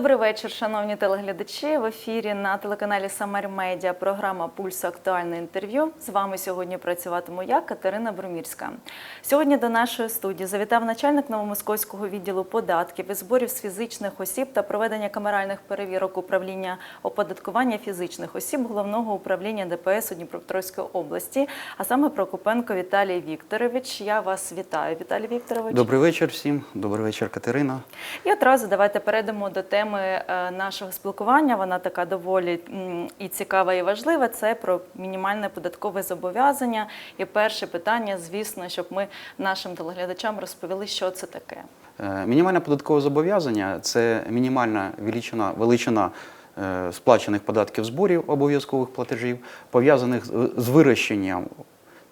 Добрий вечір, шановні телеглядачі. В ефірі на телеканалі Самар Медіа програма Пульс актуальне інтерв'ю. З вами сьогодні працюватиму я, Катерина Бромірська. Сьогодні до нашої студії завітав начальник Новомосковського відділу податків і зборів з фізичних осіб та проведення камеральних перевірок управління оподаткування фізичних осіб головного управління ДПС у Дніпропетровській області, а саме Прокопенко Віталій Вікторович. Я вас вітаю, Віталій Вікторович. Добрий вечір всім. Добрий вечір, Катерина. І одразу давайте перейдемо до теми е, нашого спілкування. Вона така доволі і цікава, і важлива. Це про мінімальне податкове зобов'язання. І перше питання, звісно, щоб ми нашим телеглядачам розповіли, що це таке. Е, Мінімальне податкове зобов'язання це мінімальна величина, величина е, сплачених податків зборів обов'язкових платежів, пов'язаних з вирощенням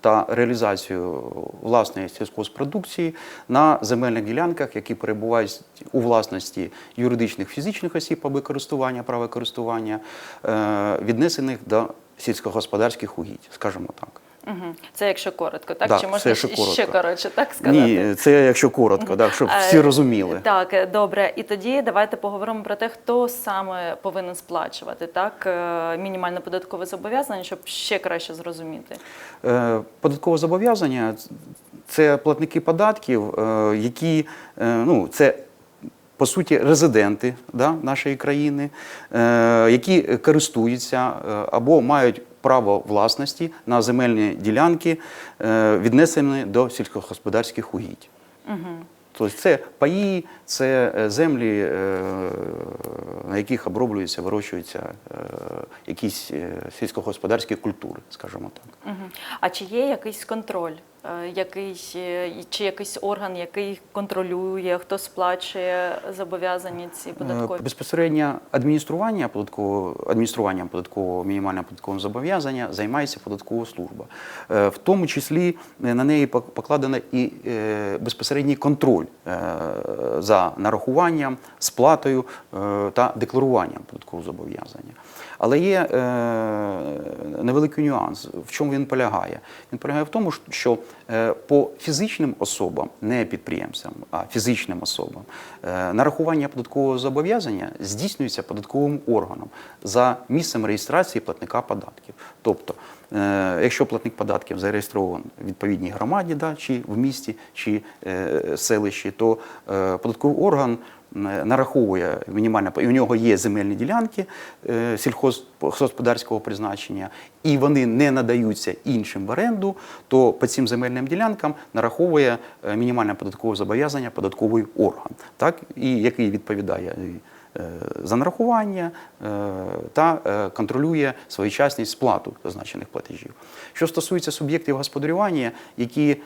та реалізацію власної сільськогоспродукції на земельних ділянках, які перебувають у власності юридичних фізичних осіб або користування, права користування, е, віднесених до сільськогосподарських угідь, скажімо так. Угу. Це якщо коротко, так? Да, Чи можна ще коротко. коротше, так сказати? Ні, це якщо коротко, так, щоб всі Е, розуміли. Так, е, добре. І тоді давайте поговоримо про те, хто саме повинен сплачувати так е, мінімальне податкове зобов'язання, щоб ще краще зрозуміти. Е, Податкове зобов'язання це платники податків, е, які е, ну, це по суті резиденти да, нашої країни, е, які користуються е, або мають право власності на земельні ділянки, е, віднесені до сільськогосподарських угідь. Угу. Тобто це паї, це е, землі, е, на яких оброблюються, вирощуються якісь сільськогосподарські культури, скажімо так. А чи є якийсь контроль? Е, Який, е, чи якийсь орган, який контролює, хто сплачує зобов'язання ці Е, податкові? Безпосередньо адміністрування податкового адмініструванням податкового мінімального податкового зобов'язання займається податкова служба. В тому числі на неї пок- покладено і безпосередній контроль за нарахуванням, сплатою та декларуванням податкового зобов'язання. Але є е, невеликий нюанс. В чому він полягає? Він полягає в тому, що е, по фізичним особам, не підприємцям, а фізичним особам, е, нарахування податкового зобов'язання здійснюється податковим органом за місцем реєстрації платника податків. Тобто, е, якщо платник податків зареєстрований в відповідній громаді, да, чи в місті, чи е, селищі, то е, податковий орган нараховує мінімальне, і у нього є земельні ділянки е, сільхозгосподарського призначення, і вони не надаються іншим в оренду, то по цим земельним ділянкам нараховує е, мінімальне податкове зобов'язання податковий орган, так, і який відповідає е, за нарахування та контролює своєчасність сплату зазначених платежів. Що стосується суб'єктів господарювання, які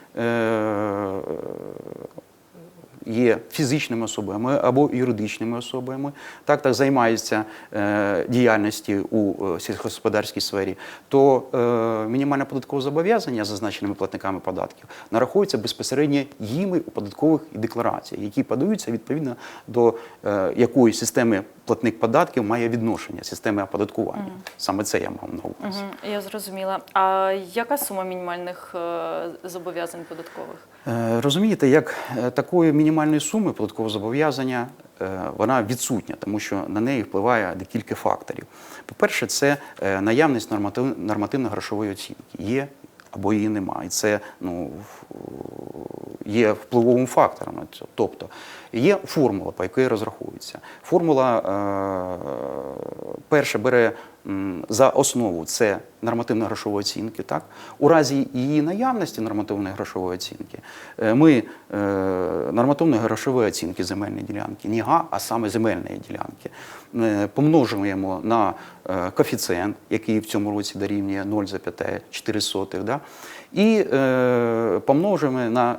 є фізичними особами або юридичними особами, так так займаються е, діяльності у е, сільськогосподарській сфері, то е, мінімальне податкове зобов'язання зазначеними платниками податків нараховується безпосередньо їми у податкових деклараціях, які подаються відповідно до е, якої системи платник податків має відношення системи оподаткування. Саме це я мав на увазі. Угу. Я зрозуміла. А яка сума мінімальних е, зобов'язань податкових? Е, Розумієте, як е, такої мінімальної суми податкового зобов'язання е, вона відсутня, тому що на неї впливає декілька факторів. По-перше, це е, наявність нормативно-грошової оцінки. Є або її немає. І це ну, є впливовим фактором. Тобто є формула, по якій розраховується. Формула е, перше бере за основу це нормативно-грошової оцінки. Так? У разі її наявності нормативної грошової оцінки, е, ми е, нормативної грошової оцінки земельної ділянки, не га, а саме земельної ділянки, е, помножуємо на е, коефіцієнт, який в цьому році дорівнює 0,4, да? і е, помножуємо на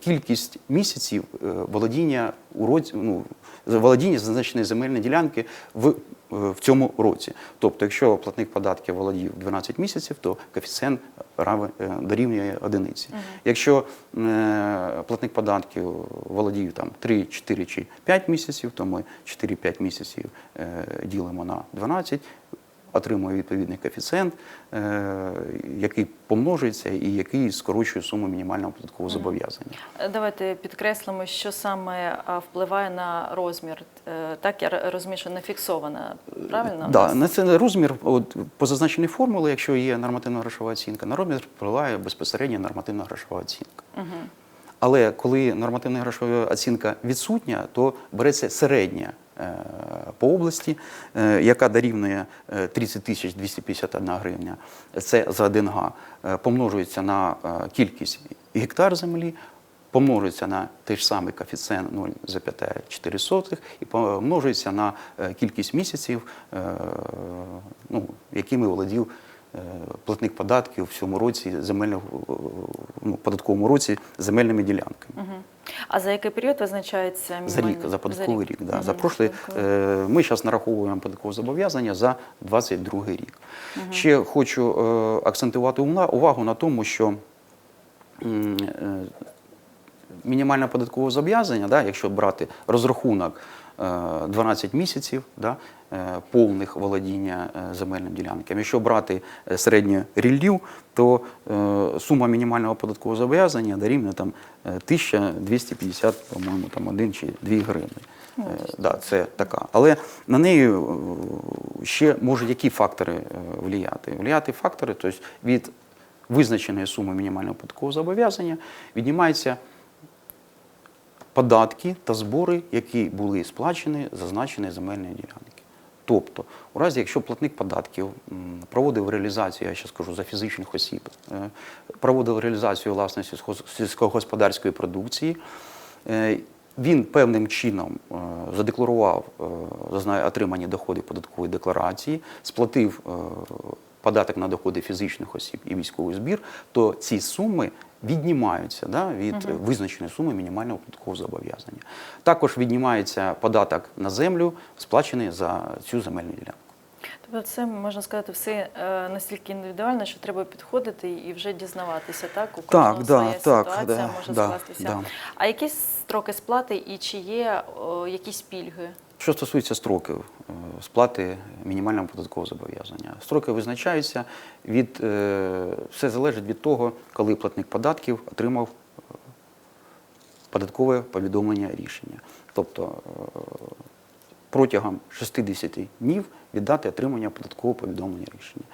кількість місяців володіння у році, ну, володіння зазначеної земельної ділянки в, в цьому році. Тобто, якщо платник податків володів 12 місяців, то коефіцієнт равен- е, дорівнює одиниці. Якщо е, платник податків володів там 3, 4 чи 5 місяців, то ми 4-5 місяців е, ділимо на 12, отримує відповідний коефіцієнт, е, який помножується і який скорочує суму мінімального податкового зобов'язання. Е, Давайте підкреслимо, що саме впливає на розмір. Е, Так, я розумію, що не фіксована, правильно? Да, на це розмір от, по зазначеній формулі, якщо є нормативна грошова оцінка, на розмір впливає безпосередньо нормативна грошова оцінка. Але коли нормативна грошова оцінка відсутня, то береться середня е, по області, е, яка дорівнює е, 30 тисяч 251 гривня. Це за 1 га. Е, Помножується на е, кількість гектар землі, помножується на той ж самий коефіцієнт 0,4 і помножується на е, кількість місяців, е, ну, якими володів е, платник податків в цьому році земельних е, ну, податковому році земельними ділянками. Мгм. А за який період визначається За рік, за податковий рік. Да. Мгм, За прошлий, е, ми зараз нараховуємо податкове зобов'язання за 22 рік. Ще хочу е, акцентувати увагу на тому, що е, мінімальне податкове зобов'язання, да, якщо брати розрахунок 12 місяців да, е, повних володіння е, земельним ділянками, якщо брати е, середнє ріллів, то е, сума мінімального податкового зобов'язання дорівнює там е, 1250, по-моєму, там 1 чи 2 гривні. Е, Да, це така. Але на неї е, ще можуть які фактори е, влияти? Влияти фактори, тобто від визначеної суми мінімального податкового зобов'язання віднімається податки та збори, які були сплачені зазначені земельної ділянки. Тобто, у разі, якщо платник податків проводив реалізацію, я ще скажу за фізичних осіб, е, проводив реалізацію сільсько- сільськогосподарської продукції, е, він певним чином е, задекларував отримані доходи податкової декларації, сплатив податок на доходи фізичних осіб і військовий збір, то ці суми віднімаються да, від е, визначеної суми мінімального податкового зобов'язання. Також віднімається податок на землю, сплачений за цю земельну ділянку. Тобто це можна сказати все е, настільки індивідуально, що треба підходити і вже дізнаватися, так? У Так, кожного да, своя так, ситуація да, може да, скластися. да. А які строки сплати і чи є о, якісь пільги? Що стосується строків е, сплати мінімального податкового зобов'язання, строки визначаються від е, все залежить від того, коли платник податків отримав е, податкове повідомлення рішення. Тобто протягом 60 днів від дати отримання податкового повідомлення рішення.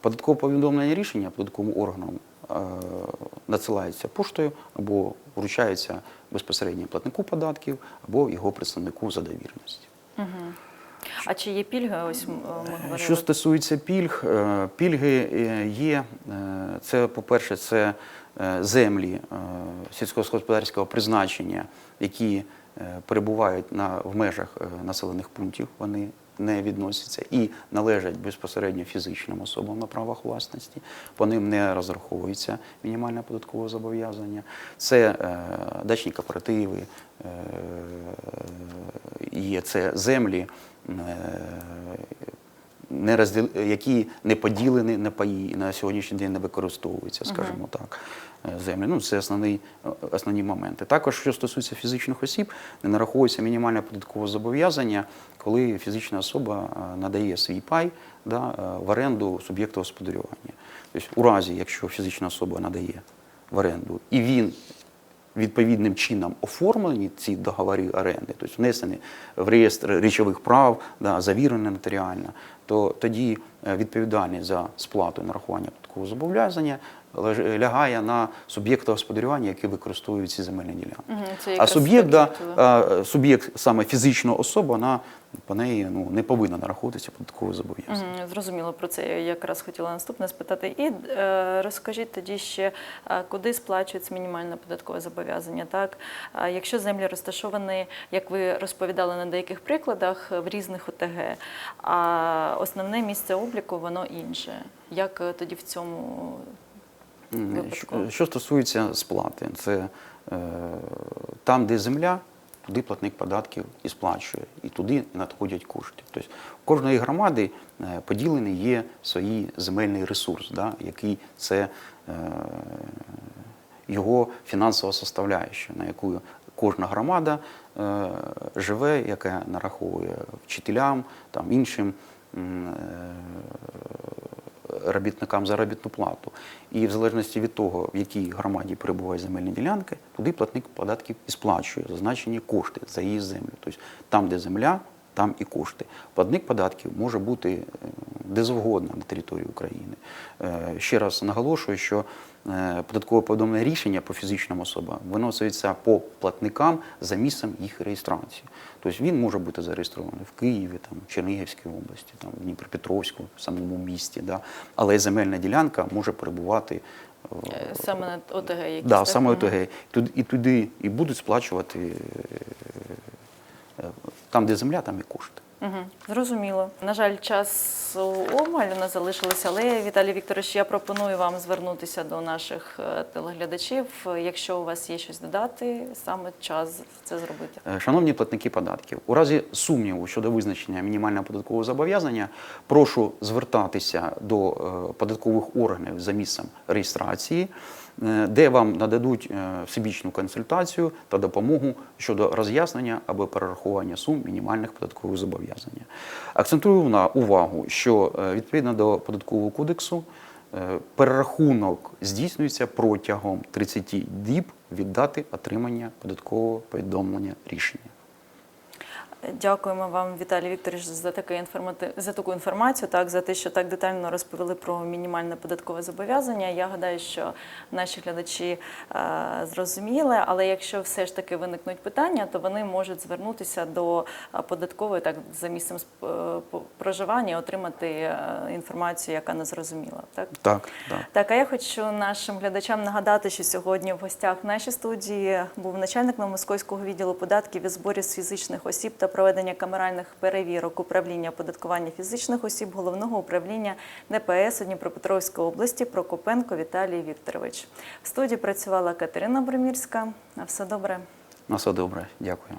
Податкове повідомлення рішення податковим органом надсилається поштою або вручається безпосередньо платнику податків або його представнику за довіреності. А чи є пільги? Ось ми говорили. Що стосується пільг, е, пільги е, є. е, Це, по-перше, це е, землі е, сільськогосподарського призначення, які е, перебувають на, в межах е, населених пунктів. Вони не відносяться і належать безпосередньо фізичним особам на правах власності. По ним не розраховується мінімальне податкове зобов'язання. Це е, дачні кооперативи, е, це землі. е, не розділ... які не поділені на паї і на сьогоднішній день не використовуються, скажімо так, е, землі. Ну, це основний, е, основні моменти. Також, що стосується фізичних осіб, не нараховується мінімальне податкове зобов'язання, коли фізична особа е, надає свій пай да, в оренду суб'єкту господарювання. Тобто, у разі, якщо фізична особа надає в оренду, і він відповідним чином оформлені ці договори оренди, тобто внесені в реєстр речових прав, да, завірені нотаріально, то тоді е, відповідальність за сплату нарахування такого зобов'язання лягає на суб'єкта господарювання, який використовує ці земельні ділянки. Це А суб'єкт, да, суб'єкт саме фізична особа, вона по неї ну, не повинна нараховуватися податкове зобов'язання. Зрозуміло, про це я якраз хотіла наступне спитати. І е, розкажіть тоді ще, е, куди сплачується мінімальне податкове зобов'язання. Так? Якщо землі розташовані, як ви розповідали на деяких прикладах, в різних ОТГ, а основне місце обліку воно інше. Як е, тоді в цьому випадку? Що, що стосується сплати, це е, там, де земля, туди платник податків і сплачує, і туди надходять кошти. Тобто у кожної громади е, поділений є свій земельний ресурс, да, який це е, його фінансова составляюча, на яку кожна громада е, живе, яка нараховує вчителям, там, іншим е, робітникам заробітну плату. І в залежності від того, в якій громаді перебувають земельні ділянки, туди платник податків і сплачує зазначені кошти за її землю. Тобто там, де земля, там і кошти. Платник податків може бути е, де завгодно на території України. Е, Ще раз наголошую, що е, податкове повідомлене рішення по фізичним особам виноситься по платникам за місцем їх реєстрації. Тобто він може бути зареєстрований в Києві, там, Чернігівській області, там, в Дніпропетровську, в самому місті. Да? Але земельна ділянка може перебувати Е, Саме на ОТГ якісь. Да, так? саме ОТГ. Туди, і туди і будуть сплачувати там, де земля, там і кошти. Угу, зрозуміло. На жаль, часу обмаль у нас залишилося, але Віталій Вікторович, я пропоную вам звернутися до наших е, телеглядачів. Якщо у вас є щось додати, саме час це зробити. Е, Шановні платники податків, у разі сумніву щодо визначення мінімального податкового зобов'язання, прошу звертатися до е, податкових органів за місцем реєстрації, де вам нададуть е, всебічну консультацію та допомогу щодо роз'яснення або перерахування сум мінімальних податкових зобов'язань. Акцентую на увагу, що е, відповідно до податкового кодексу е, перерахунок здійснюється протягом 30 діб від дати отримання податкового повідомлення рішення. Дякуємо вам, Віталій Вікторович, за таке інформати... за таку інформацію, так за те, що так детально розповіли про мінімальне податкове зобов'язання. Я гадаю, що наші глядачі е, зрозуміли, але якщо все ж таки виникнуть питання, то вони можуть звернутися до податкової так за місцем е, проживання, отримати е, інформацію, яка не зрозуміла. Так. Так, так. Так, а я хочу нашим глядачам нагадати, що сьогодні в гостях в нашій студії був начальник Новомосковського відділу податків і зборів з фізичних осіб та проведення камеральних перевірок управління оподаткування фізичних осіб головного управління ДПС у Дніпропетровської області Прокопенко Віталій Вікторович. В студії працювала Катерина Бромірська. На все добре. На все добре. Дякую.